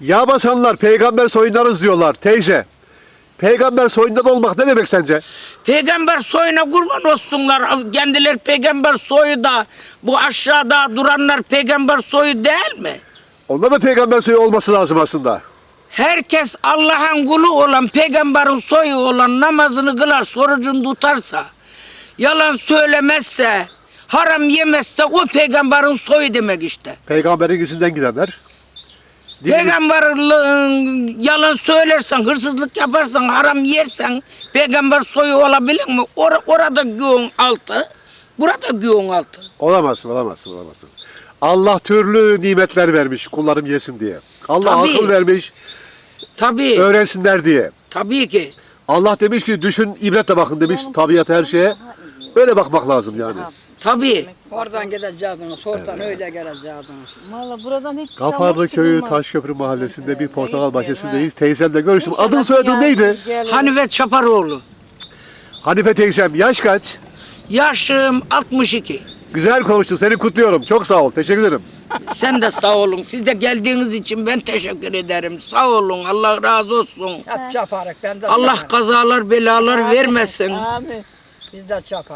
Ya basanlar peygamber soyundanız diyorlar teyze. Peygamber soyundan olmak ne demek sence? Peygamber soyuna kurban olsunlar. Kendileri peygamber soyu da bu aşağıda duranlar peygamber soyu değil mi? Onda da peygamber soyu olması lazım aslında. Herkes Allah'ın kulu olan, peygamberin soyu olan namazını kılar, sorucunu tutarsa, yalan söylemezse, haram yemezse o peygamberin soyu demek işte. Peygamberin izinden gidenler. Iı, yalan söylersen, hırsızlık yaparsan, haram yersen peygamber soyu olabilir mi? Or orada göğün altı, burada göğün altı. Olamazsın, olamazsın, olamazsın. Allah türlü nimetler vermiş kullarım yesin diye. Allah Tabii. akıl vermiş Tabii, öğrensinler diye. tabii ki. Allah demiş ki düşün ibretle bakın demiş tabiata her şeye. Öyle bakmak lazım yani. Tabii. Oradan geleceğiz, oradan öyle geleceğiz. Valla buradan hiç Gafarlı çalık Köyü. Taşköprü Mahallesi'nde bir portakal bahçesindeyiz. Teyzemle görüştüm. İnşallah Adın soyadın yani neydi? Hanife Çaparoğlu. Hanife teyzem yaş kaç? Yaşım 62. Güzel konuştun. Seni kutluyorum. Çok sağ ol. Teşekkür ederim. Sen de sağ olun. Siz de geldiğiniz için ben teşekkür ederim. Sağ olun. Allah razı olsun. Hep çaparık, ben de Allah çaparım. kazalar belalar vermesin. Amin. Biz de çaparız.